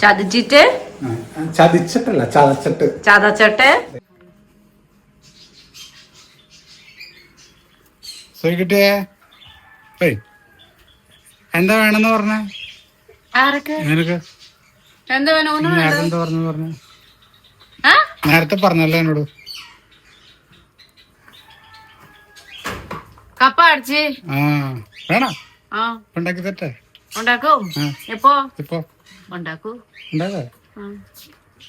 ചതച്ചിട്ട്? ചതിച്ചിട്ടല്ല ചതച്ചിട്ട്. ചതച്ചിട്ട്? സോയിക്കിട്ടേ ഏയ് എന്താ വേണെന്ന് പറഞ്ഞേ? നിനക്ക് നേരത്തെ എന്താ പറഞ്ഞു പറഞ്ഞു? ആ? നേരത്തെ പറഞ്ഞല്ലോ എന്നോട്. കപ്പ അടിച്ച്. ആ വേണോ? ആ. ഉണ്ടാക്കി തട്ടെ ഉണ്ടാക്കും. എപ്പോ? ഇപ്പൊ? ഉണ്ടാക്കൂ.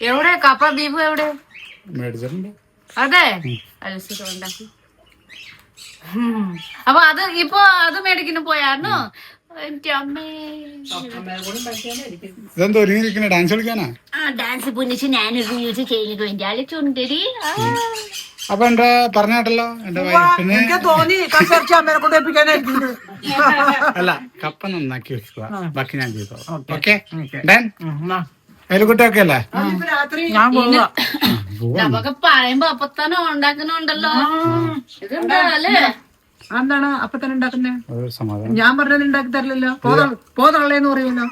എവിടെ? കപ്പ ബീഫ് എവിടെ? അതെ? അലസിട്ട് ഉണ്ടാക്കൂ. അപ്പൊ അത് ഇപ്പൊ അത് മേടിക്കുന്നു പോയായിരുന്നോ? എന്റെ ഇതെന്താ ഒരുങ്ങിയിരിക്കണ? ഡാൻസ് കളിക്കാനാ? ആ ഡാൻസ് പുന്നിച്ച് ഞാനൊരു മ്യൂസിക് ചെയ്യുന്നത് വേണ്ടി ചുണ്ടരി അപ്പൊ എന്റെ പറഞ്ഞാട്ടല്ലോ എന്റെ വൈഫിന് എനിക്ക് തോന്നി കസർച്ച അമ്മേനെ കൊണ്ട് ഏൽപ്പിക്കാനായിരിക്കും അല്ല കപ്പ നന്നാക്കി വെക്കുക. ബാക്കി ഞാൻ ചെയ്തോ ഓക്കെ. ഡൻ അയൽക്കുട്ടിയൊക്കെ അല്ലേ? രാത്രി ഞാൻ പോവാ. നമുക്ക് പറയുമ്പോ അപ്പൊ തന്നെ ഉണ്ടാക്കുന്നുണ്ടല്ലോ എന്താണ് അപ്പൊ തന്നെ ഉണ്ടാക്കുന്നത് ഞാൻ പറഞ്ഞത് ഉണ്ടാക്കി തരില്ലല്ലോ. പോതള്ളേന്ന് പറയുമല്ലോ.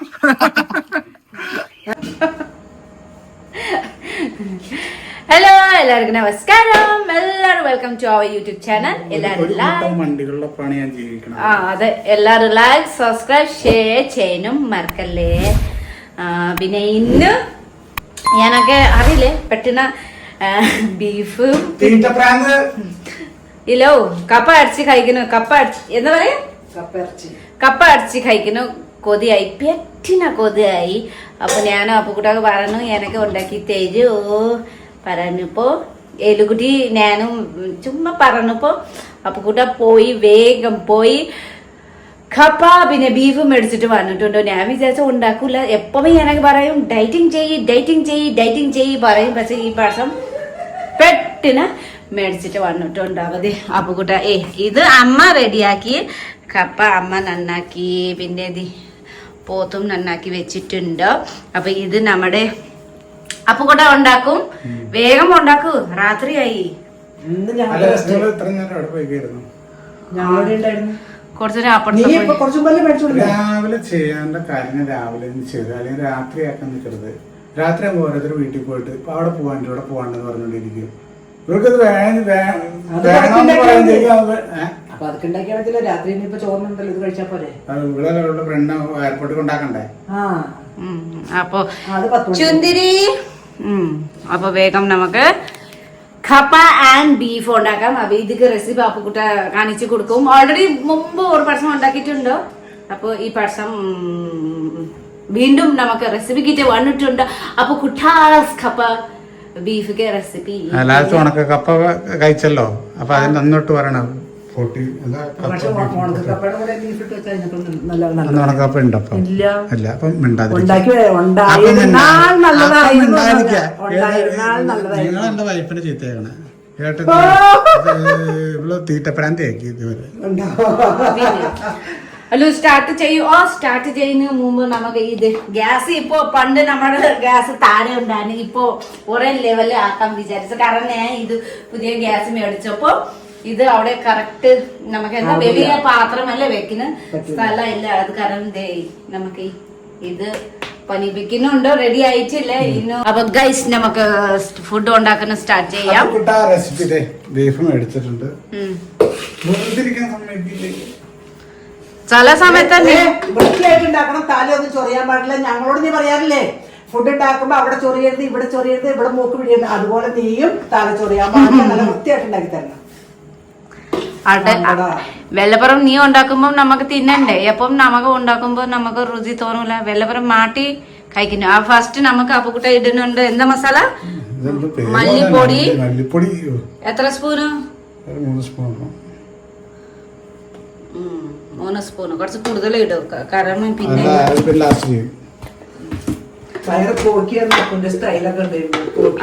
ഹലോ എല്ലാവർക്കും നമസ്കാരം. എല്ലാവരും welcome to our YouTube channel എല്ലാവരും ആ അതെ. എല്ലാവരും ലൈക്ക് സബ്സ്ക്രൈബ് ഷെയർ ചെയ്യാനും മറക്കല്ലേ. പിന്നെ ഇന്ന് ഞാനൊക്കെ അറിയില്ലേ? പെട്ടെന്ന് ബീഫ് ഇല്ലോ കപ്പ അടിച്ച് കഴിക്കുന്നു. കപ്പ അടിച്ച് എന്താ പറയാ? കപ്പ അടിച്ച് കഴിക്കുന്നു. കൊതിയായി പെറ്റിന കൊതിയായി. അപ്പൊ ഞാൻ അപ്പുക്കുട്ടൊക്കെ പറഞ്ഞു എനക്ക് ഉണ്ടാക്കി തരൂ പറഞ്ഞപ്പോ എലുകുട്ടി ഞാനും ചുമ്മാ പറഞ്ഞപ്പോ അപ്പുക്കുട്ട പോയി വേഗം പോയി കപ്പ പിന്നെ ബീഫ് മേടിച്ചിട്ട് വന്നിട്ടുണ്ട്. ഞാൻ വിചാരിച്ച ഉണ്ടാക്കൂല. എപ്പോഴും എനക്ക് പറയും ഡൈറ്റിംഗ് ചെയ്യ് ഡൈറ്റിംഗ് ചെയ്യ് ഡൈറ്റിംഗ് ചെയ്യ് പറയും. പക്ഷെ ഈ പ്രാവശ്യം പെട്ടിന് മേടിച്ചിട്ട് വന്നിട്ടുണ്ട്. അപ്പുകുട്ട ഏ ഇത് അമ്മ റെഡിയാക്കി കപ്പ അമ്മ നന്നാക്കി. പിന്നെ പോത്തും നന്നാക്കി വെച്ചിട്ടുണ്ട്. അപ്പൊ ഇത് നമ്മുടെ അപ്പുകുട്ട ഉണ്ടാക്കും. വേഗം ഉണ്ടാക്കൂ. രാത്രിയായി. രാവിലെ ചെയ്യേണ്ട കാര്യങ്ങൾ രാവിലെ ചെയ്ത്. അല്ലെങ്കിൽ രാത്രി ആക്കാൻ നിൽക്കരുത് രാത്രി ആകുമ്പോൾ ഓരോരുത്തർ വീട്ടിൽ പോയിട്ട് ഇപ്പൊ അവിടെ പോവാണ്ട് ഇവിടെ പോവാണ്ടെന്ന് പറഞ്ഞുകൊണ്ടിരിക്കും. ഇവർക്കത് വേണം അത് അപ്പൊ അതൊക്കെ ഉണ്ടാക്കിയാണെങ്കിലോ? രാത്രി ഇനിയിപ്പോ ചോറിനുണ്ടല്ലോ ഇത് കഴിച്ചാ പോരെ? ഇവിടെ അവരുടെ ഫ്രണ്ട് എയർപോർട്ടിൽ കൊണ്ടാക്കണ്ടേ? ആ. അപ്പോ അപ്പൊ അത് പത്ത് മണി ചുന്തിരി. ഉം. അപ്പൊ വേഗം നമുക്ക് കപ്പ ആൻഡ് ബീഫ് ഉണ്ടാക്കാം. അപ്പൊ ഇതിക്ക് റെസിപ്പി അപ്പുക്കുട്ട കാണിച്ചു കൊടുക്കും. ഓൾറെഡി മുമ്പ് ഒരു പക്ഷം ഉണ്ടാക്കിയിട്ടുണ്ട്. അപ്പൊ ഈ പക്ഷം ഉം, വീണ്ടും നമുക്ക് റെസിപ്പി കിട്ടി വന്നിട്ടുണ്ട് അപ്പൊ കുട്ടാസ് കപ്പ ബീഫ് റെസിപ്പി ലാസ്റ്റ് ഉണക്ക കപ്പ കഴിച്ചല്ലോ. അപ്പൊ അതിന് അന്നോട്ട് പറയണം. എന്റെ വൈഫിനെ ചീത്തയാക്കണേ? കേട്ടത് ഇവൾ തീറ്റപ്രാന്തിയാക്കി ഇതുവരെ. അല്ലോ സ്റ്റാർട്ട് ചെയ്യൂ. ആ സ്റ്റാർട്ട് ചെയ്യുന്നതിന് മുമ്പ് നമുക്ക് ഇത് ഗ്യാസ് ഇപ്പോ പണ്ട് നമ്മുടെ ഗ്യാസ് താഴെ ഉണ്ടായിരുന്നു. ഇപ്പോ ഒരേ ലെവലിൽ ആക്കാൻ വിചാരിച്ചു. കാരണം ഞാൻ ഇത് പുതിയ ഗ്യാസ് മേടിച്ചപ്പോ ഇത് അവിടെ കറക്റ്റ് നമുക്ക് എന്താ വലിയ പാത്രമല്ലേ വെക്കുന്ന സ്ഥലമില്ല അത് കാരണം ദേ നമുക്ക് ഇത് പനിപ്പിക്കുന്നുണ്ടോ. റെഡി ആയിട്ടില്ല? ഇന്ന് അപ്പൊ ഗൈസ് നമുക്ക് ഫുഡ് ഉണ്ടാക്കുന്ന സ്റ്റാർട്ട് ചെയ്യാം. കുട്ട റെസിപ്പി ഇതേ ബീഫ് മേടിച്ചിട്ടുണ്ട് ചില സമയത്ത് വൃത്തിയായിട്ട് ഉണ്ടാക്കണം. തലയൊന്നും ചൊറിയാൻ പാടില്ല. ഞങ്ങളോട് നീ പറയാറില്ലേ? ഫുഡ് ഉണ്ടാക്കുമ്പോ അവിടെ ചൊറിയരുത് ഇവിടെ ചൊറിയരുത് ഇവിടെ മൂക്ക് പിടിയരുത്. അതുപോലെ നീയും തല ചൊറിയാൻ പാടില്ല. നല്ല വൃത്തിയായിട്ട് ഉണ്ടാക്കി തരണം. അവിടെ. വെള്ളപ്പുറം നീ ഉണ്ടാക്കുമ്പോ നമുക്ക് തിന്നണ്ടേ? എപ്പം നമുക്ക് ഉണ്ടാക്കുമ്പോ നമുക്ക് രുചി തോന്നൂല. വെള്ളപ്പുറം മാട്ടി കഴിക്കുന്നു. ആ ഫസ്റ്റ് നമുക്ക് അപ്പുക്കുട്ട ഇടുന്നുണ്ട്. എന്താ മസാല? മല്ലിപ്പൊടി. മല്ലിപ്പൊടി. എത്ര സ്പൂണ്? മൂന്ന് സ്പൂൺ. ഇടണം. ഉം, മൂന്ന് സ്പൂണ്. കുറച്ച് കൂടുതൽ ഇടും. കാരണം പിന്നെ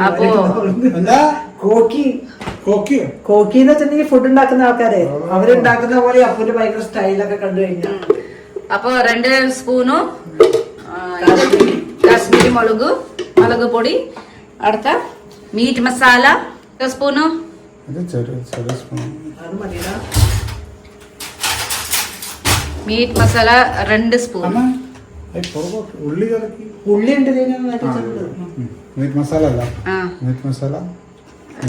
അപ്പോ എന്താ? കോക്കി. കോക്കി. എന്ന് വെച്ചിട്ടുണ്ടെങ്കിൽ ഫുഡ് ഉണ്ടാക്കുന്ന ആൾക്കാരെ. അവരുണ്ടാക്കുന്ന പോലെ അപ്പന്റെ ഭയങ്കര സ്റ്റൈലൊക്കെ കണ്ടു കഴിഞ്ഞാൽ അപ്പൊ രണ്ട് സ്പൂണു കാശ്മീരി മുളക് മുളക് പൊടി അടുത്ത meat masala spoon. Meat masala രണ്ട് സ്പൂൺ. ഉള്ളി ഉള്ളി ഉണ്ട്. മീറ്റ് മസാല അല്ല. ആ. മീറ്റ് മസാല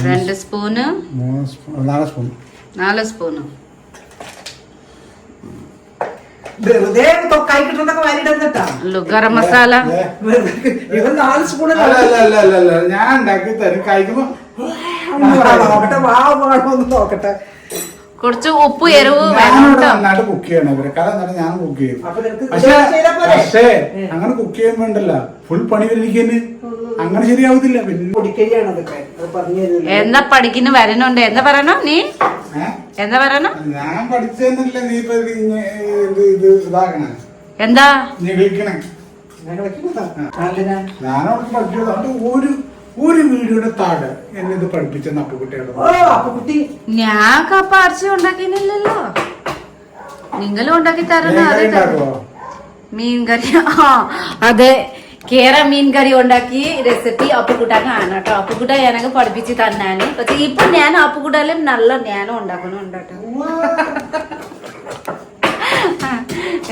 രണ്ട് സ്പൂണ്. മൂന്ന് സ്പൂൺ നാല് സ്പൂൺ. നാല് സ്പൂണ്. വെറുതെ തൊക്കായി കിട്ടുന്നൊക്കെ വാരിയിടുന്നട്ടാ ഉള്ളു ഗരം മസാല. ഇവൻ നാല് സ്പൂൺ അല്ല അല്ല അല്ല അല്ല അല്ല. ഞാൻ ഉണ്ടാക്കി തരും. കഴിക്കുമ്പോ നോക്കട്ടെ വാ വാണോ ഒന്ന് നോക്കട്ടെ. കുറച്ച് ഉപ്പ് എരിവ് നന്നായിട്ട് കുക്ക് ചെയ്യണം ഇവരെ. കാരണം ഞാൻ കുക്ക് ചെയ്യും. പക്ഷേ അങ്ങനെ കുക്ക് ചെയ്യാൻ വേണ്ടല്ല. ഫുൾ പണി വരുന്ന അങ്ങനെ ശരിയാവത്തില്ല. പിന്നെ എന്താ പഠിക്കുന്നു? വരണുണ്ട് എന്താ പറയണോ? നീ? എന്താ പറയണോ? ഞാൻ പഠിച്ചതന്നല്ല നീ ഇത് ഇത് ഇത് ഇതാക്കണേ? എന്താ? നീ വിളിക്കണേ ഞാനവിടെ പഠിച്ചത്. അത് ഒരു ഒരു വീടിന്റെ താഴെ എന്നെ ഇത് പഠിപ്പിച്ചെന്ന് അപ്പുകുട്ടിയുടെ ഓ അപ്പൊ കുട്ടി ഞാൻ കപ്പ അരച്ചി ഉണ്ടാക്കിയില്ലല്ലോ. നിങ്ങളും ഉണ്ടാക്കി തരണം അതെ മീൻ കറി ആ അതെ. കേര മീൻ കറി ഉണ്ടാക്കി റെസിപ്പി അപ്പുക്കുട്ടാക്ക് ആണ് കേട്ടോ. അപ്പുക്കുട്ട എനക്ക് പഠിപ്പിച്ച് തന്നാണ് പക്ഷെ ഇപ്പൊ ഞാൻ അപ്പുക്കുട്ടാലും നല്ല ഞാനും ഉണ്ടാക്കണം കേട്ടോ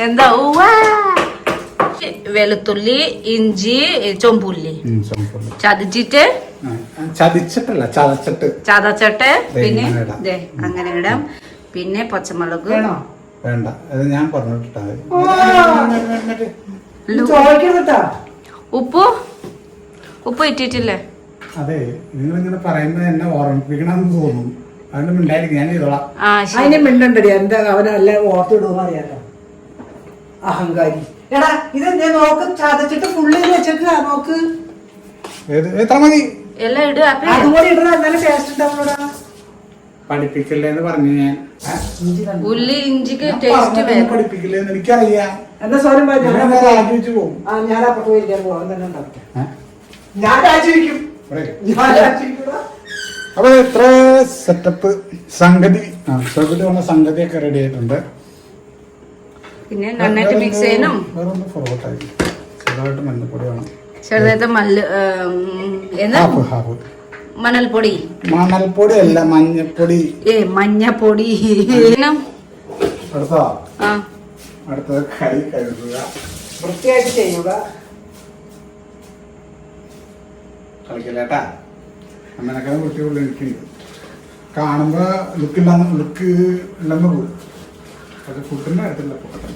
എന്താ ഉവ്വാ. വെളുത്തുള്ളി ഇഞ്ചി ചൊമ്പുള്ളി. ചതച്ചിട്ട്? ചതച്ചിട്ടല്ല ചതച്ചിട്ട്. ചതച്ചിട്ട് പിന്നെ ദേ അങ്ങനെ ഇടാം. പിന്നെ പച്ചമുളക്. വേണ്ട അത് ഞാൻ പറഞ്ഞിട്ടാ ഉപ്പ്? ഉപ്പ് ഇട്ടിട്ടില്ലേ? അതെ നിങ്ങളിങ്ങനെ പറയുന്നത് എന്നെ ഓർമ്മിപ്പിക്കണമെന്ന് തോന്നും അതുകൊണ്ട് മിണ്ടായിരിക്കും ഞാൻ ചെയ്തോളാം. അതിനെ മിണ്ടണ്ടടി എന്താ അവനെല്ലാം ഓർത്തിടുന്ന അറിയാലോ. അഹങ്കാരി. എടാ ഇത് ഞാൻ നോക്ക് ചതച്ചിട്ട് ഫുള്ള് വെച്ചേക്കാ നോക്ക്. ഏത് എത്ര മതി. എല്ലാം ഇട് അപ്പൊ. അതും കൂടി ഇടണ എന്നാലും ടേസ്റ്റ് ഉണ്ടാവുള്ളൂടാ പഠിപ്പിക്കല്ലേ എന്ന് പറഞ്ഞു ഞാൻ. ഉള്ളി ഇഞ്ചിക്ക് ടേസ്റ്റ് വേണം പഠിപ്പിക്കില്ലേ എന്ന് എനിക്കറിയാം പറഞ്ഞു ഞാൻ ആലോചിച്ച് പോകും. ആ ഞാൻ അപ്പുറത്ത് പോയിരിക്കാൻ പോവാൻ തന്നെ ഉണ്ടാവട്ടെ ഞാൻ ഞാൻ. അപ്പൊ സെറ്റപ്പ് സംഗതി. ആ സെറ്റപ്പ് വന്ന സംഗതിയൊക്കെ റെഡി ആയിട്ടുണ്ട്. പിന്നെ നന്നായിട്ട് മിക്സ് ചെയ്യണം ചെറുതായിട്ട് മല്ല് എന്താ? മണൽപ്പൊടി. മണൽപ്പൊടി അല്ല മഞ്ഞപ്പൊടി. ഏ മഞ്ഞപ്പൊടി. അടുത്തതാ? കൈ കഴുകുക. വൃത്തിയായിട്ട് ചെയ്യുക. കളിക്കില്ലേട്ടാ അമ്മനൊക്കെ കുട്ടികളുള്ള എനിക്കുണ്ട് കാണുമ്പോ ലുക്കില്ലാന്ന് ലുക്ക് ഇല്ലെന്ന് പോകും ഫുഡിന്റെ കാര്യത്തില്ല പൊക്കട്ടെ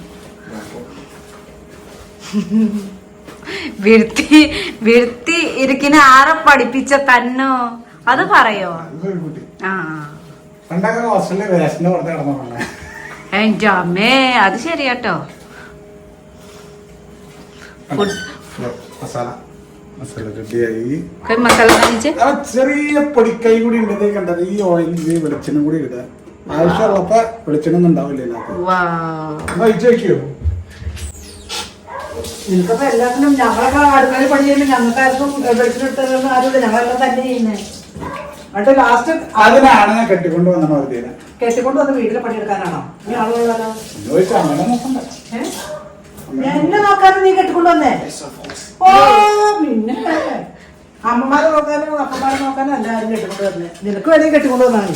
വിരുത്തി വിരുത്തി ഇരിക്കുന്ന ആരെ പഠിപ്പിച്ച തന്നോ? അത് പറയോ? എന്റെ അമ്മേ അത് ശരിയാട്ടോ. മസാല. ചെറിയ പൊടിക്കൈ കൂടി ഉണ്ട് കണ്ടത്. ഈ ഓയിൽ വെളിച്ചെണ്ണ കൂടി ഇടുക. ആവശ്യമുള്ളപ്പോ വെളിച്ചെണ്ണ ഒന്നും ഉണ്ടാവില്ല ഇതിനകത്ത് നിനക്കപ്പോ എല്ലാത്തിനും ഞങ്ങളൊക്കെ അടുക്കളയിൽ പണി ചെയ്യുമ്പോൾ ഞങ്ങൾക്കാർക്കും വെളിച്ചെടുത്തൊന്നും ആരുമില്ല. ഞങ്ങളെല്ലാം തന്നെ ചെയ്യുന്നേ. എന്നിട്ട് ലാസ്റ്റ് അതിനാണ് ഞാൻ കെട്ടിക്കൊണ്ട് വന്ന മറുതീനെ കെട്ടിക്കൊണ്ട് വന്ന് വീട്ടിൽ പണിയെടുക്കാനാണോ? നീ ചോദിച്ചാ അങ്ങനെ എന്നെ നോക്കാനും നീ കെട്ടിക്കൊണ്ട് വന്നേ? ഓ പിന്നെ. അമ്മമാരെ നോക്കാനും അപ്പന്മാരെ നോക്കാനും എല്ലാവരും കെട്ടിക്കൊണ്ട് വന്നേ. നിനക്ക് വേണമെങ്കിൽ കെട്ടിക്കൊണ്ട് വന്നാണ്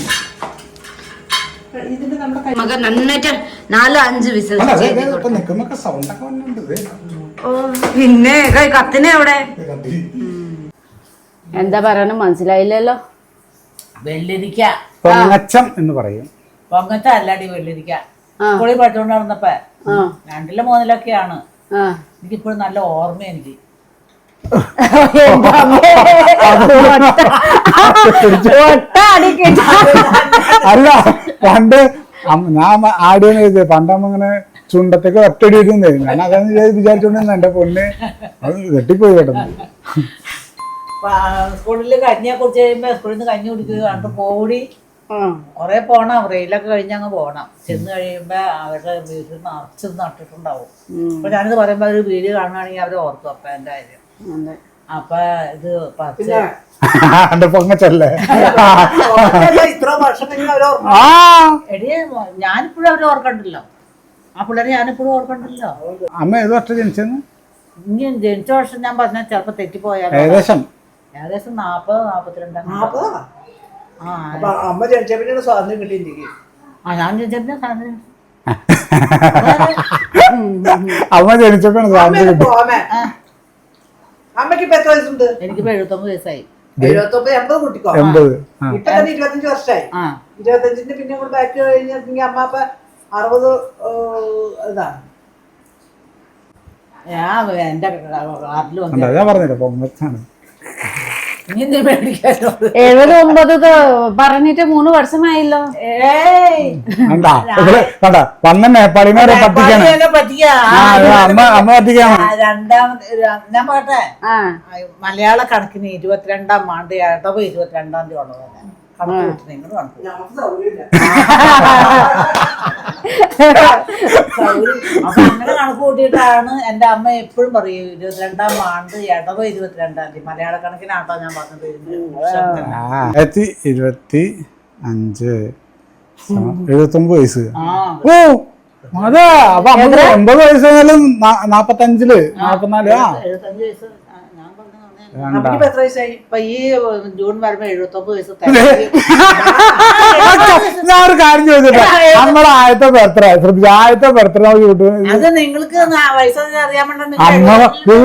മകൻ നന്നായിട്ട് നാലോ അഞ്ച് വിസിൽ. ഓ പിന്നെ കൈ കത്തിനെ അവിടെ. എന്താ പറയണ മനസ്സിലായില്ലല്ലോ? വെള്ളിരിക്ക. പൊങ്ങച്ചം എന്ന് പറയും. പൊങ്ങച്ച അല്ലാടി വെള്ളിരിക്ക. സ്കൂളിൽ പഠിച്ചുകൊണ്ട് നടന്നപ്പോ ആ. രണ്ടിലും മൂന്നിലൊക്കെയാണ്. എനിക്കിപ്പോഴും നല്ല ഓർമ്മ എനിക്ക് എന്റെ അമ്മേ. ഒട്ട അടിക്കിട്ട. അല്ല പണ്ട് ഞാൻ ആടിയെന്ന് ചോദിച്ചത് പണ്ട് അമ്മ ഇങ്ങനെ ചുണ്ടത്തേക്ക് ഒറ്റടി ഇടുന്നേ ഞാൻ അതാണ് വിചാരിച്ചോണ്ടിരുന്ന എന്റെ പൊന്നെ അത് കെട്ടിപ്പോയി കിടന്നു. സ്കൂളിൽ കഞ്ഞിയെ കുറിച്ച് കഴിയുമ്പോ സ്കൂളിൽ നിന്ന് കഞ്ഞി കുടിക്കുക കണ്ട് പോടി. കൊറേ പോണം റെയിലൊക്കെ കഴിഞ്ഞ് അങ്ങ് പോണം. ചെന്ന് കഴിയുമ്പോ അവരുടെ വീട്ടിൽ നിറച്ച് നട്ടിട്ടുണ്ടാവും. അപ്പൊ ഞാനിത് പറയുമ്പോ അവർ വീഡിയോ കാണുകയാണെങ്കിൽ അവർ ഓർത്തു അപ്പൊ എന്റെ കാര്യം. അപ്പൊ ഇത് എന്റെ പൊങ്ങച്ചല്ലേ? ആ. എടി ഞാനിപ്പോഴും അവരെ ഓർക്കണ്ടല്ലോ. ആ പിള്ളേരെ ഞാനിപ്പോഴും ഓർക്കണ്ടല്ലോ. അമ്മ ഏത് വർഷം ജനിച്ചെന്ന്? ഇനി ജനിച്ച വർഷം ഞാൻ പറഞ്ഞ ചിലപ്പോ തെറ്റിപ്പോയാലോ? ഏകദേശം. ഏകദേശം നാപ്പത് നാപ്പത്തിരണ്ടാം. നാപ്പതാ? ആ അപ്പൊ അമ്മ ജനിച്ച സ്വാതന്ത്ര്യം കിട്ടിയിരിക്കും ആ ഞാൻ സാധനം അമ്മ ജനിച്ചപ്പോഴാണ് സ്വാതന്ത്ര്യം കിട്ടി അമ്മയ്ക്ക് ഇപ്പൊ എത്ര വയസ്സുണ്ട്? എനിക്കിപ്പോ എഴുപത്തൊമ്പത് വയസ്സായി. എഴുപത്തൊമ്പത് എൺപത് കുട്ടിക്കോ? എൺപത്. ഇപ്പൊ തന്നെ ഇരുപത്തഞ്ച് വർഷമായി ആ. ഇരുപത്തഞ്ചിന് പിന്നെ കൂടെ ബാക്ക് കഴിഞ്ഞിട്ടുണ്ടെങ്കിൽ അമ്മ അപ്പൊ അറുപത് ഇതാണ്. ഞാൻ എന്റെ കാർഡിൽ വന്നു ഞാൻ പറഞ്ഞില്ല? പൊങ്ങച്ചാണ് എഴുപത് ഒമ്പത് പറഞ്ഞിട്ട് മൂന്ന് വർഷമായല്ലോ. ഏയ്. കണ്ടാ ഇവിടെ കണ്ടാ വന്ന പറ്റിക്കാണ് അമ്മ അമ്മ പറ്റിക്കാണ് ആ, രണ്ടാമത് ഞാൻ മലയാള കണക്കിന് ഇരുപത്തിരണ്ടാം ആണ്ട് ഇടവ് ഇരുപത്തിരണ്ടാം തീയതി ഉള്ളതല്ല കൂട്ടി നിങ്ങൾ അങ്ങനെ കണക്ക് കൂട്ടിയിട്ടാണ് എന്റെ അമ്മ എപ്പോഴും പറയും ഇരുപത്തിരണ്ടാം ആണ്ട് ഇടവ് ഇരുപത്തിരണ്ടാം തീയതി. മലയാള കണക്കിനാട്ടോ ഞാൻ പറഞ്ഞത് ഇരുപത്തി അഞ്ച് എഴുപത്തൊമ്പത് വയസ്സ്. ഓ അതെ. അപ്പൊ എൺപത് വയസ്സായാലും നാപ്പത്തഞ്ചിൽ നാപ്പത്തിനാല് ആ എഴുപത്തഞ്ച് വയസ്സ് ആ, ഞാൻ പറഞ്ഞത് അങ്ങനെ. വേണ്ട അമ്മയ്ക്ക് ഇപ്പൊ എത്ര വയസ്സായി അപ്പൊ ഈ ജൂൺ വരുമ്പോ എഴുപത്തൊമ്പത് വയസ്സ് തികയും. ഞാൻ ഒരു കാര്യം ചോദിച്ചിട്ട് നമ്മുടെ ആദ്യത്തെ ബർത്ത്ഡേ ശ്രദ്ധിച്ചു ആദ്യത്തെ ബർത്ത്ഡേ യൂട്യൂബ് അത് നിങ്ങൾക്ക് ന- വയസ്സൊന്നും അറിയാൻ വേണ്ട അമ്മ ഏ,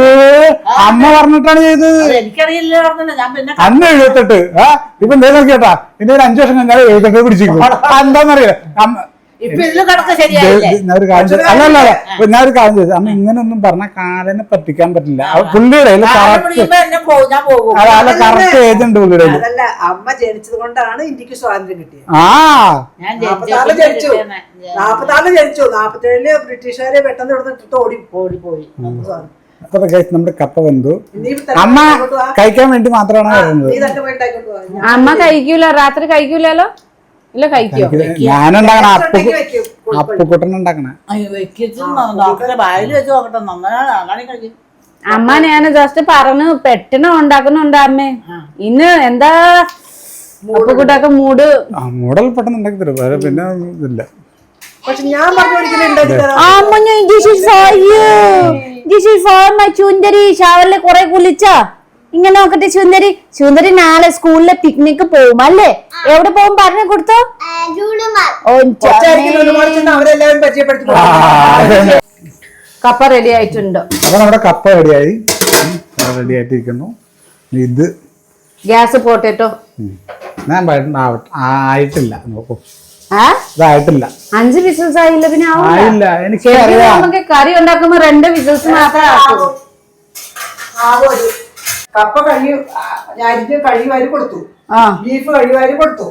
അമ്മ പറഞ്ഞിട്ടാണ് ചെയ്തത്. എനിക്കറിയില്ല പറഞ്ഞില്ല ഞാൻ പിന്നെ അന്ന് എഴുപത്തെട്ട് ആ ഇപ്പൊ കേട്ടാ ഇനി ഒരു അഞ്ചു വർഷം കഴിഞ്ഞാൽ എഴുപത്തെട്ട് പിടിച്ചിരിക്കും. എന്താന്നറിയില്ല അമ്മ ഒരു കാര്യം ചോദിച്ചു അല്ല അല്ല അല്ല. ഞാൻ ഒരു കാര്യം ചോദിച്ചു അമ്മ ഇങ്ങനൊന്നും പറഞ്ഞ കാലനെ പറ്റിക്കാൻ പറ്റില്ല. പുള്ളിയുടെ അല്ല കറക്റ്റ് ഏജ് ഉണ്ട് പുള്ളിയുടെ അമ്മ ജനിച്ചത് കൊണ്ടാണ് ഇന്ത്യയ്ക്ക് സ്വാതന്ത്ര്യം കിട്ടിയത്. ആ. നാപ്പത്താറിൽ ജനിച്ചു. നാപ്പത്താറിൽ ജനിച്ചു നാപ്പത്തേഴിൽ ബ്രിട്ടീഷുകാരെ പെട്ടെന്ന് എടുത്തിട്ട് ഓടി ഓടി പോയി. അപ്പൊ നമ്മുടെ കപ്പ വെന്തു. നീ തന്നെ അമ്മ. കഴിക്കാൻ വേണ്ടി മാത്രമാണ് അമ്മ കഴിക്കൂല രാത്രി കഴിക്കൂലല്ലോ? ഇല്ല കഴിക്കോ? ഞാനുണ്ടാക്കണ അപ്പു. അപ്പുക്കുട്ടൻ ഉണ്ടാക്കണേ. അമ്മ ഞാൻ ജസ്റ്റ് പറഞ്ഞു പെട്ടെന്ന് ഉണ്ടാക്കുന്നുണ്ട് അമ്മേ. ഇന്ന് എന്താ? ഉപ്പുകൂട്ടൊക്കെ മൂട്. ആ മൂടൽ പെട്ടെന്ന് ഉണ്ടാക്കി തരും. വേറെ പിന്നെ ഇതില്ല. പക്ഷെ ഞാൻ പറഞ്ഞു ഷവറിൽ കുറെ കുളിച്ച? ഇങ്ങനെ നോക്കട്ടെ ചുന്ദരി ചുന്ദരി നാളെ സ്കൂളിലെ പിക്നിക്ക് പോവും അല്ലേ? എവിടെ പോകും പറഞ്ഞു കൊടുത്തോ. കപ്പ റെഡി ആയിട്ടുണ്ട്. അപ്പൊ നമ്മുടെ കപ്പ റെഡിയായി റെഡി ആയിട്ടിരിക്കുന്നു. ഇത്. Gas potato. ഞാൻ ആയിട്ടില്ല. നോക്കൂ. ആ? ഇതായിട്ടില്ല. അഞ്ച് ബിസിനസ് ആയില്ല പിന്നെ. ആയില്ല എനിക്ക് അറിയാം നമുക്ക് കറി ഉണ്ടാക്കുമ്പോ രണ്ട് ബിസിനസ് മാത്രമേ ആക്കൂ ആകെ കപ്പ കഴി കഴി കൊടുത്തു. ആ. ബീഫ് കഴിവാരി കൊടുത്തു.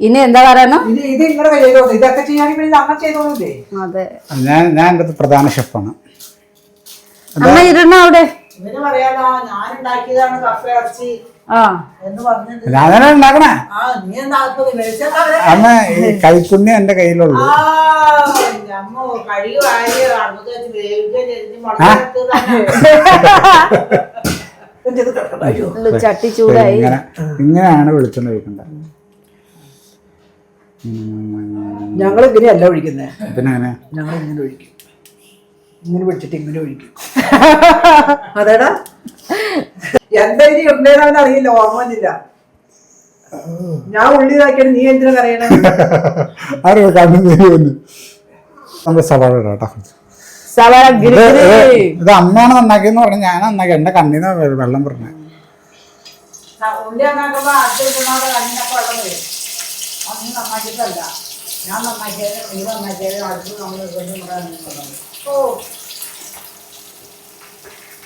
ഇനി എന്താ പറയുന്നത് ഇത് ഇത് ഇങ്ങനെ തോന്നുന്നു ഇതൊക്കെ ചെയ്യാണെങ്കിൽ പിന്നെ അങ്ങനെ ചെയ്തോന്നില്ലേ അതെ. ഞാൻ ഞാൻ പ്രധാന ഷെഫാണ്. അമ്മ ഇരുന്ന അവിടെ? ഇവന് പറയാലോ ഞാൻ ഉണ്ടാക്കിയതാണ് കപ്പ ഇറച്ചി. ആ. എന്ന് പറഞ്ഞത് ഉണ്ടാക്കണേ. ആ നീ അമ്മ ഈ കൈപ്പുണ്യം എന്റെ കയ്യിലുള്ളൂ. മുളകെടുത്ത് തന്നെ ഇത് ചെയ്ത് കിടക്കണ്ട. അയ്യോ. ചട്ടി ചൂടായി. ഇങ്ങനെ ഇങ്ങനെയാണ് വെളിച്ചെണ്ണ ഒഴിക്കേണ്ടത്. ഞങ്ങൾ ഇങ്ങനെയല്ല ഒഴിക്കുന്നത് പിന്നെ അങ്ങനെ ഞങ്ങൾ ഇങ്ങനെ ഒഴിക്കും? ഇങ്ങനെ പിടിച്ചിട്ട് ഇങ്ങനെ ഒഴിക്കും. അതേടാ. എന്താ ഇനി ഉണ്ടേന്ന് അറിയില്ല ഓർമ്മ വന്നില്ല. ഞാൻ ഉള്ളി ഇതാക്കിയാണ് നീ എന്തിനാ അറിയണേ അറിയാം കണ്ണു നമ്മുടെ സവാള കേട്ടോ. ഇത് ഗിരി ഇത് ഇത് അമ്മയാണ് നന്നാക്കിയെന്ന് പറഞ്ഞു. ഞാൻ നന്നാക്കി. എന്റെ കണ്ണിന്ന് വെള്ളം പറഞ്ഞു. ഞാൻ നന്നാക്കിയാലും നീ നന്നാക്കിയാലും അടുത്ത് നമ്മൾ ഓ.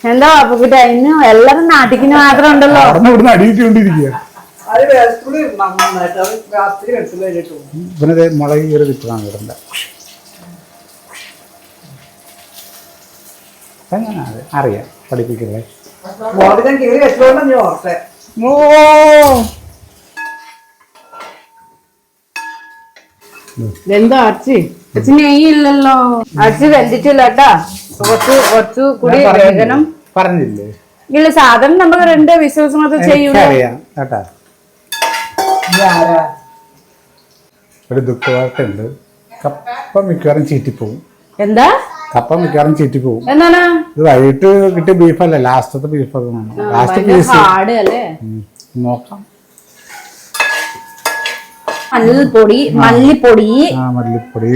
എന്താ അപ്പുകുട്ട ഇന്ന് എല്ലാരും നാട്ടിക്കിന് മാത്രം ഉണ്ടല്ലോ. അവിടെ ഇവിടുന്ന് അടിയിട്ടുകൊണ്ടിരിക്കുക അത് വെളുത്തുള്ളി നന്നായിട്ട് അത് രാത്രി വെളുത്തുള്ളി കഴിഞ്ഞിട്ടു പിന്നെ ദേ മുളക് കയറി വിറ്റതാണ് ഇവിടുണ്ട് എങ്ങനെ അറിയാം പഠിപ്പിക്കുന്നത് ഓ! എന്താ അച്ഛി അച്ഛൻ നെയ്യില്ലല്ലോ. അച്ഛൻ വെന്തിട്ടില്ല കേട്ടാ. കുറച്ച് കുറച്ചു കൂടി? വേഗനം പറഞ്ഞില്ലേ? ഇല്ല സാധാരണ നമ്മൾ രണ്ട് വിസിൽസ് മാത്രം ചെയ്യൂല? കേട്ടാ. ഒരു ദുഃഖവാർത്തയുണ്ട്. കപ്പ മിക്കവാറും ചീറ്റിപ്പോവും. എന്താ? കപ്പ മിക്കവാറും പോകും. എന്താണ് ഇത് വൈകിട്ട് കിട്ടിയ ബീഫല്ലേ ലാസ്റ്റത്തെ ബീഫ് ലാസ്റ്റ് പീസ് നോക്കാം. മല്ലിപ്പൊടി മല്ലിപ്പൊടി. ആ മല്ലിപ്പൊടി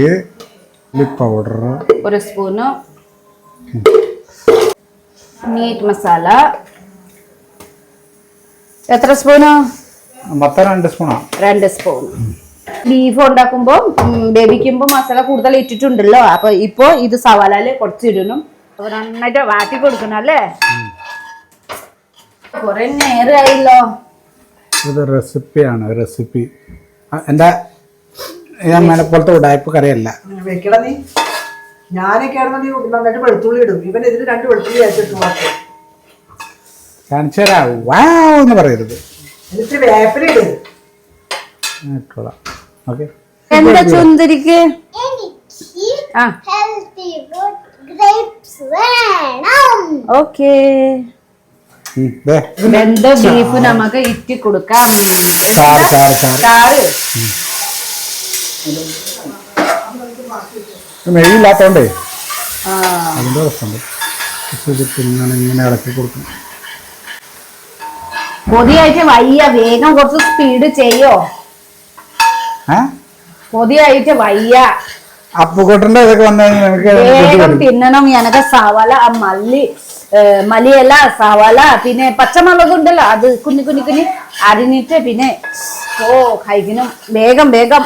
പൗഡർ ഒരു സ്പൂണ് മീറ്റ് മസാല എത്ര സ്പൂണ് മൊത്തം രണ്ട് സ്പൂണോ രണ്ട് സ്പൂൺ ബീഫ് ഉണ്ടാക്കുമ്പോ വേവിക്കുമ്പോ മസാല കൂടുതൽ ഇട്ടിട്ടുണ്ടല്ലോ. അപ്പൊ ഇപ്പൊ ഇത് സവാലാൽ കുറച്ചിടണം. അപ്പൊ നന്നായിട്ട് വാട്ടി കൊടുക്കണം അല്ലേ? കൊറേ നേരമായില്ലോ ഇത് റെസിപ്പിയാണ് റെസിപ്പി എന്താ? ഞാൻ മേലപ്പോലത്തെ ഉടായ്പ കറിയല്ല. വെക്കണം നീ. ഞാനൊക്കെ ആണെന്ന് നീ നന്നായിട്ട് വെളുത്തുള്ളി ഇടും. ഇവൻ ഇതിന് രണ്ട് വെളുത്തുള്ളി അയച്ചിട്ട് മാത്രം. കാണിച്ചു തരാം വാ എന്ന് പറയരുത്. എന്നിട്ട് വേപ്പില ഇട്. ഇട്ടോളാം ഓക്കെ. എന്താ ആ. ഓക്കേ. വെന്ത ബീഫ് നമുക്ക് ഇറ്റി കൊടുക്കാം മെഴിയില്ലാത്തോണ്ടേ ആ. അതിന്റെ പ്രശ്നമുണ്ട്. തിന്നാണ് ഇങ്ങനെ ഇളക്കി കൊടുക്കും കൊതിയായിട്ട് വയ്യ. വേഗം കുറച്ച് സ്പീഡ് ചെയ്യോ? കൊതിയായിട്ട് വയ്യ. അപ്പുകൊട്ടന്റെ ഇതൊക്കെ വന്നു തിന്നണം. എനക്ക് സവാല ആ മല്ലി ഏ, സവാല പിന്നെ പച്ചമുളക് ഉണ്ടല്ലോ. അത് കുഞ്ഞു കുഞ്ഞു കുഞ്ഞു അരിഞ്ഞിട്ട് പിന്നെ ഓ കഴിക്കണം. വേഗം വേഗം.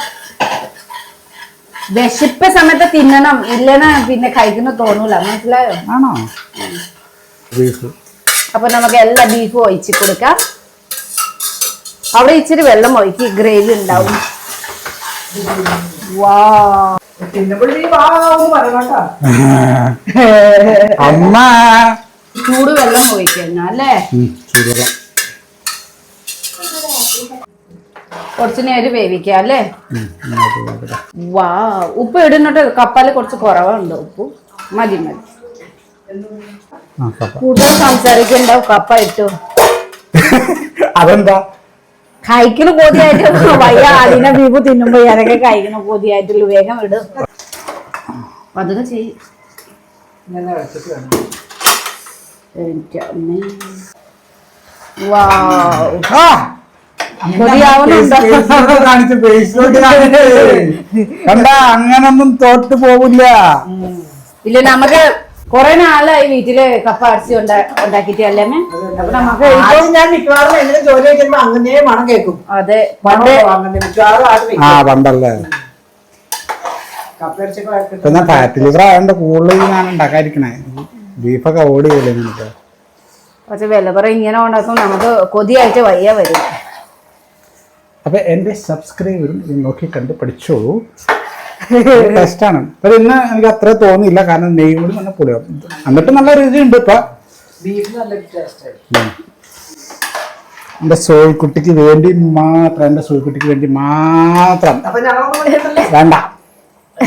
വിശപ്പ് സമയത്ത് തിന്നണം. ഇല്ലെന്ന് പിന്നെ കഴിക്കുന്ന തോന്നൂല. മനസ്സിലായോ? ആണോ? അപ്പൊ നമുക്ക് എല്ലാ ബീഫും ഒഴിച്ചു കൊടുക്കാം. അവിടെ ഇച്ചിരി വെള്ളം ഒഴിക്ക്. ഗ്രേവി ഉണ്ടാവും വാ തിന്നുമ്പോൾ നീ വാന്ന് പറയണട്ടാ അമ്മ. ചൂട് വെള്ളം അല്ലേ? ഉം, ചൂടുവെള്ളം കുറച്ച് നേരം വേവിക്കാം അല്ലേ. വാ. ഉപ്പ് ഇടുന്നിട്ട് കപ്പാൽ കുറച്ച് കുറവുണ്ട്. ഉപ്പ് മതി മതി. കൂടുതൽ സംസാരിക്കണ്ട. കപ്പ ഇട്ടു. അതെന്താ? കഴിക്കണ കൊതിയായിട്ട് വയ്യ. അതിനെ ബീഫ് തിന്നുമ്പോ ഞാനൊക്കെ കഴിക്കണ കൊതിയായിട്ടുള്ളു വേഗം ഇടും അതൊക്കെ ചെയ്യും. കണ്ടാ അങ്ങനൊന്നും തോട്ട് പോവില്ല. ഇല്ല നമുക്ക് കൊറേ നാളായി വീട്ടിൽ കപ്പ അടിച്ച് ഉണ്ടാക്കിട്ട് അല്ലേ അപ്പൊ നമുക്ക് ഇപ്പൊ ആദ്യം ഞാൻ മിക്കവാറും എങ്ങനെ ജോലി അങ്ങനെ മണം കേൾക്കും. അതെ. പണ്ട് അങ്ങനെ മിക്കവാറും ആദ്യം ആ പണ്ടല്ലേ. പിന്നെ ഫാറ്റ് ലിവർ ആയതുകൊണ്ട് കൂടുതൽ ഞാൻ ഉണ്ടാക്കാതിരിക്കണേ. ബീഫൊക്കെ ഓടി നമുക്ക് പക്ഷെ വിലപറ ഇങ്ങനെ ഉണ്ടാക്കും നമുക്ക് കൊതിയായിട്ട് വയ്യ വരും. അപ്പൊ എന്റെ സബ്സ്ക്രൈബറും നോക്കി കണ്ട് പഠിച്ചോളൂ ടെസ്റ്റാണ് പക്ഷെ ഇന്ന് എനിക്ക് അത്ര തോന്നിയില്ല. കാരണം നെയ്യും കൂടി നല്ല പൊടിയാവും എന്നിട്ട് നല്ല രുചിയുണ്ട് ഇപ്പൊ. ബീഫ് നല്ല ടേസ്റ്റ് എന്റെ സോയിക്കുട്ടിക്ക് വേണ്ടി മാത്രം എന്റെ സോയിക്കുട്ടിക്ക് വേണ്ടി മാത്രം. വേണ്ട.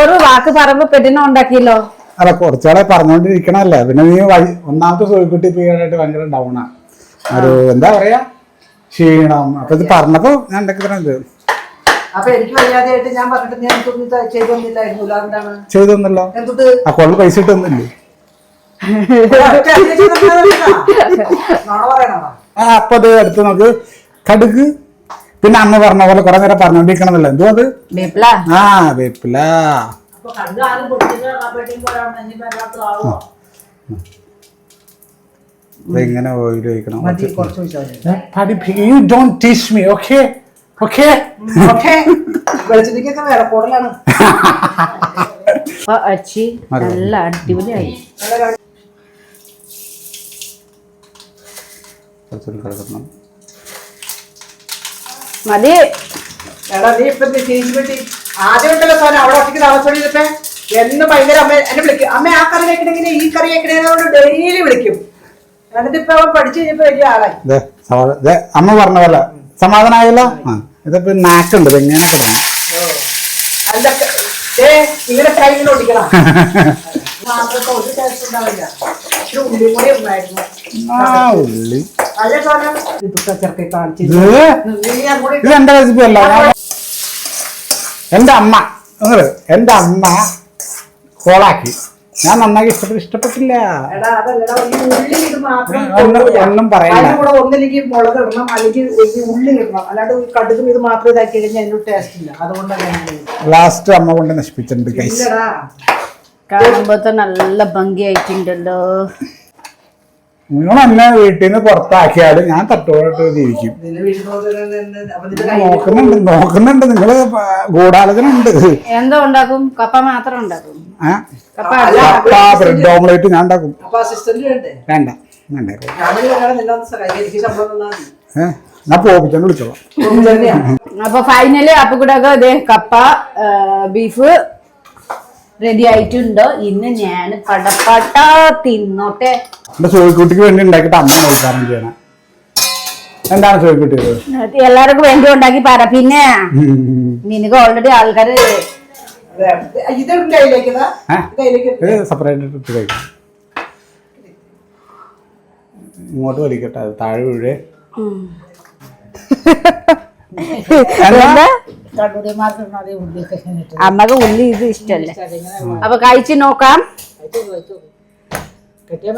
ഒരു വാക്ക് പറയുമ്പോ പെട്ടിനെ ഉണ്ടാക്കിയല്ലോ. അല്ല കുറച്ചാളെ പറഞ്ഞോണ്ടിരിക്കണല്ലേ. പിന്നെ നീ ഒന്നാമത്തെ സോയിക്കുട്ടി പീരീഡായിട്ട് ഭയങ്കര ഡൗണാ ഒരു എന്താ പറയാ? ക്ഷീണം. അപ്പൊ ഇത് പറഞ്ഞപ്പോ ഞാൻ ഉണ്ടാക്കി തരുന്നത് അപ്പൊ എനിക്ക് വയ്യാതെയായിട്ട് ഞാൻ പറഞ്ഞിട്ട് ഞാൻ ചെയ്തൊന്നല്ലോ ആ കൊള്ള പൈസ ഇട്ടൊന്നില്ലേ ആ അപ്പൊ അത് എടുത്ത് നമുക്ക് കടുക് പിന്നെ അമ്മ പറഞ്ഞ പോലെ കുറെ നേരം പറഞ്ഞോണ്ടിരിക്കണമല്ലോ. എന്തോ അത് ആ വേപ്പില അപ്പൊ കണ്ടു ആരും പൊട്ടിച്ച് കപ്പട്ടിയും പോരാണ് ഇനിയിപ്പോ എല്ലാത്തും ആവോ ഇത് ഇങ്ങനെ ഓയിൽ ഒഴിക്കണം? മതി കുറച്ച് വെച്ചാൽ you don't teach me okay okay okay വെളിച്ചെണ്ണയ്ക്കൊക്കെ വേറെ കൂടുതലാണ് അപ്പൊ അച്ചി നല്ല അടിപൊളിയായി. കിടക്കണം മതി. എടാ നീ ഇപ്പൊ തിരിച്ചു പറ്റി ആദ്യം ഉണ്ടല്ലോ സാധനം അവിടെ ഒറ്റയ്ക്ക് താമസിച്ചോണ്ടിരുന്നപ്പോ എന്നും ഭയങ്കര അമ്മ എന്നെ വിളിക്കും. അമ്മ ആ കറി വെക്കണമെങ്കിൽ ഈ കറി വെക്കണേന്ന് ഡെയിലി വിളിക്കും. അമ്മ പറഞ്ഞ പോലെ. സമാധാനമായല്ലോ ആ ഇതിപ്പോ നാക്കുണ്ട് എങ്ങനെ കാണിച്ചു ഇത് എന്റെ റെസിപ്പി അല്ല. എന്റെ അമ്മ. എന്റെ അമ്മ കോളാക്കി. ഞാൻ നന്നാക്കി ഇഷ്ടപ്പെട്ട് ഇഷ്ടപ്പെട്ടില്ല. എടാ അതല്ലടാ ഈ ഉള്ളി ഇത് മാത്രം ഒന്നും- പറയാം ഒന്നും പറയണ്ട. അതിന്റെ കൂടെ ഒന്നിലേക്ക് മുളക് ഇടണം അല്ലെങ്കിൽ ഈ ഉള്ളി ഇടണം. അല്ലാണ്ട് കടുകും ഇത് മാത്രം ഇതാക്കി കഴിഞ്ഞാൽ അതിനൊരു ടേസ്റ്റ് ഇല്ല. അതുകൊണ്ടാണ് ലാസ്റ്റ് അമ്മ കൊണ്ട് നശിപ്പിച്ചിട്ടുണ്ട് കാണുമ്പോ നല്ല ഭംഗിയായിട്ടുണ്ടല്ലോ. നിങ്ങൾ എന്നെ വീട്ടിൽ നിന്ന് പുറത്താക്കിയാലും ഞാൻ തട്ടോട്ട് ജീവിക്കും നോക്കുന്നുണ്ട് നോക്കുന്നുണ്ട്. നിങ്ങൾ ഗൂഢാലോചന ഉണ്ട്. എന്തോ ഉണ്ടാക്കും? കപ്പ മാത്രം ഉണ്ടാക്കും. കപ്പ കപ്പ ബ്രെഡ് ഓംലേറ്റ് ഞാൻ ഉണ്ടാക്കും. അസിസ്റ്റന്റ് വേണ്ടേ? ഞാൻ പോപ്പിച്ചോണ്ട് വിളിച്ചോളാം. അപ്പൊ ഫൈനലി അപ്പുകൂടൊക്കെ ഇതേ കപ്പ ബീഫ് റെഡി ആയിട്ടുണ്ട്. ഇന്ന് ഞാൻ പടപ്പട്ട തിന്നോട്ടെ. എന്റെ സോയിക്കുട്ടിക്ക് വേണ്ടി ഉണ്ടാക്കിട്ട് അമ്മ ഉദ്ഘാടനം ചെയ്യണം. എന്താണ് സോയിക്കുട്ടി എല്ലാവർക്കും വേണ്ടി ഉണ്ടാക്കി പറ. പിന്നെ. നിനക്ക് ഓൾറെഡി ആൾക്കാര് സെപ്പറേറ്റ് ഇട്ട്. കഴിക്കും. ഇങ്ങോട്ട് വലിക്കട്ടെ അത് താഴെ വീഴേ. അമ്മയ്ക്ക് ഉള്ളി ഇത് ഇഷ്ടല്ലേ? അപ്പൊ കഴിച്ചു നോക്കാം. കെട്ടിയാൻ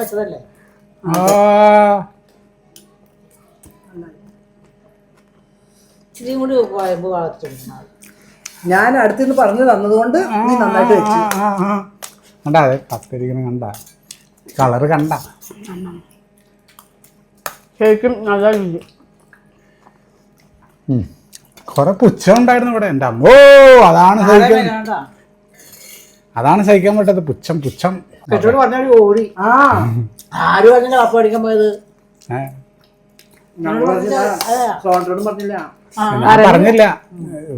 ഇച്ചിരി കൂടി വളർത്തുന്നു ഞാൻ അടുത്തുനിന്ന് പറഞ്ഞു തന്നതുകൊണ്ട് നീ നന്നായിട്ട് വെച്ചു. കണ്ടാ അതെ പത്തിരിക്കണ കണ്ട. കളറ് കണ്ട. ശരിക്കും നല്ല രുചി. ഉം. കൊറേ പുച്ഛം ഉണ്ടായിരുന്നു ഇവിടെ. എന്റെ അമ്മോ അതാണ് സഹിക്കാൻ അതാണ് സഹിക്കാൻ പറ്റാത്ത പുച്ഛം പുച്ഛം. ഓടി. ആര് കപ്പ അടിക്കാൻ പോയത്? പറഞ്ഞില്ല.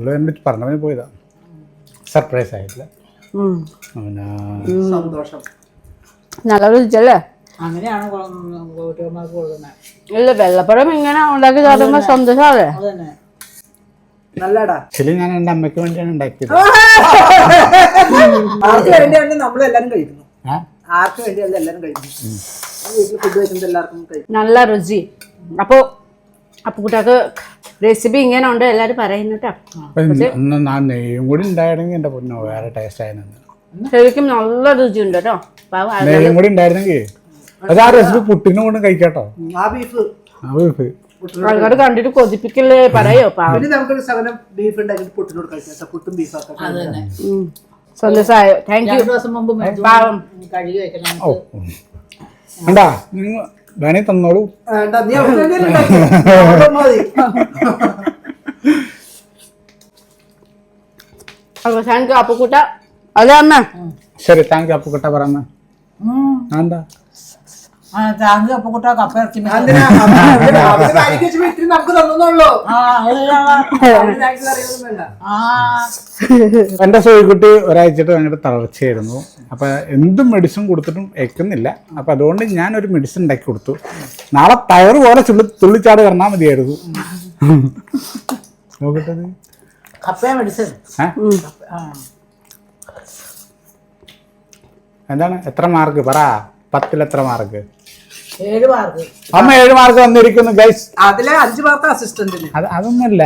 സോണ്ടോടും എന്നെ പറഞ്ഞവന് പോയതാ. സർപ്രൈസ് ആയിട്ടില്ല. പിന്നെ സന്തോഷം. നല്ല രുചിയല്ലേ അങ്ങനെയാണ് കൊടുക്കുന്നത് ഇല്ല വെള്ളപ്പഴം ഇങ്ങനെ ഉണ്ടാക്കി തരുമ്പോ സന്തോഷമല്ലേ അത് നല്ലടാ ആക്ച്വലി ഞാൻ എന്റെ അമ്മയ്ക്ക് വേണ്ടിയാണ് ഉണ്ടാക്കിയത്. ആർക്ക് വേണ്ടിയാണ് നമ്മളെല്ലാരും കഴിക്കുന്നു. ആർക്ക് എല്ലാരും കഴിക്കുന്നു. നല്ല രുചി. അപ്പോ അപ്പുകുട്ടാക്ക് റെസിപ്പി ഇങ്ങനെ ഉണ്ട് എല്ലാവരും പറയുന്നു കേട്ടോ നെയ്യും കൂടി ഉണ്ടായിരുന്നെങ്കിൽ എന്റെ പൊന്നോ വേറെ ടേസ്റ്റ് ആയിരുന്നു ശരിക്കും നല്ല രുചി ഉണ്ട് കേട്ടോ പാവം നെയ്യും കൂടി ഉണ്ടായിരുന്നെങ്കിൽ. അത് ആ റെസിപ്പി പുട്ടിനും കൊണ്ട് കഴിക്കാട്ടോ. ആ ബീഫ് ആ ബീഫ് ആൾക്കാർ കണ്ടിട്ട് കൊതിപ്പിക്കല്ലേ പറയോ പിന്നെ നമുക്കൊരു ശകലം ബീഫ് ഉണ്ടാക്കിയിട്ട് പുട്ടിനോട് കഴിക്കാം. പുട്ടും ബീഫൊക്കെ. സന്തോഷായോ? താങ്ക് യു രണ്ടു ദിവസം മുമ്പ് പാവം. കഴുകി വെക്കണം വേണേ തന്നോളൂ. താങ്ക് യു അപ്പുക്കുട്ട. അതെ അമ്മ. ശരി താങ്ക് യു അപ്പുക്കുട്ട പറഞ്ഞ എന്താ താങ്ക് കൂട്ടാ കപ്പ എന്റെ സോയിക്കുട്ടി ഒരാഴ്ചയായിട്ട് ഭയങ്കര തളർച്ചയായിരുന്നു. അപ്പൊ എന്തും മെഡിസിൻ കൊടുത്തിട്ടും ഏക്കുന്നില്ല അപ്പൊ അതുകൊണ്ട് ഞാൻ ഒരു മെഡിസിൻ ഉണ്ടാക്കി കൊടുത്തു. നാളെ ടയർ പോലെ ചുള്ളി തുള്ളിച്ചാട് കറന്നാ മതിയായിരുന്നു. കപ്പ മെഡിസിൻ എന്താണ്? എത്ര മാർക്ക് പറ. പത്തിൽ എത്ര മാർക്ക് ഏഴ് മാർക്ക്. അമ്മ ഏഴ് മാർക്ക് വന്നിരിക്കുന്നു ഗൈസ് അതിലെ അഞ്ചു മാർക്ക് അസിസ്റ്റന്റിന് അത് അതൊന്നുമല്ല.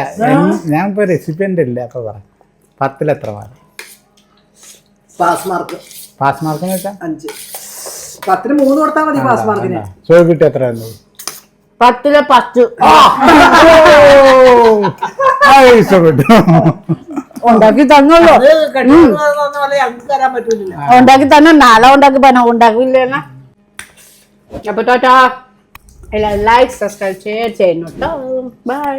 ഞാൻ ഇപ്പൊ റെസിപ്പിയന്റ് ഇല്ല അപ്പൊ പറ. പത്തിൽ എത്ര mark? Pass mark pass mark എന്ന് വെച്ചാൽ അഞ്ച്. പത്തിന് മൂന്ന് കൊടുത്താൽ മതി പാസ് മാർക്കിന് ചോദിക്കട്ടെ എത്ര വന്നു പത്തിലെ പത്ത്. ഉണ്ടാക്കി തന്നല്ലോ ഉണ്ടാക്കി തന്നെ? നാളെ ഉണ്ടാക്കി പറഞ്ഞ? ഉണ്ടാക്കില്ല അപ്പൊ ടാറ്റാ എല്ലാ ലൈക്ക് സബ്സ്ക്രൈബ് ഷെയർ ചെയ്യുന്നു കേട്ടോ ബൈ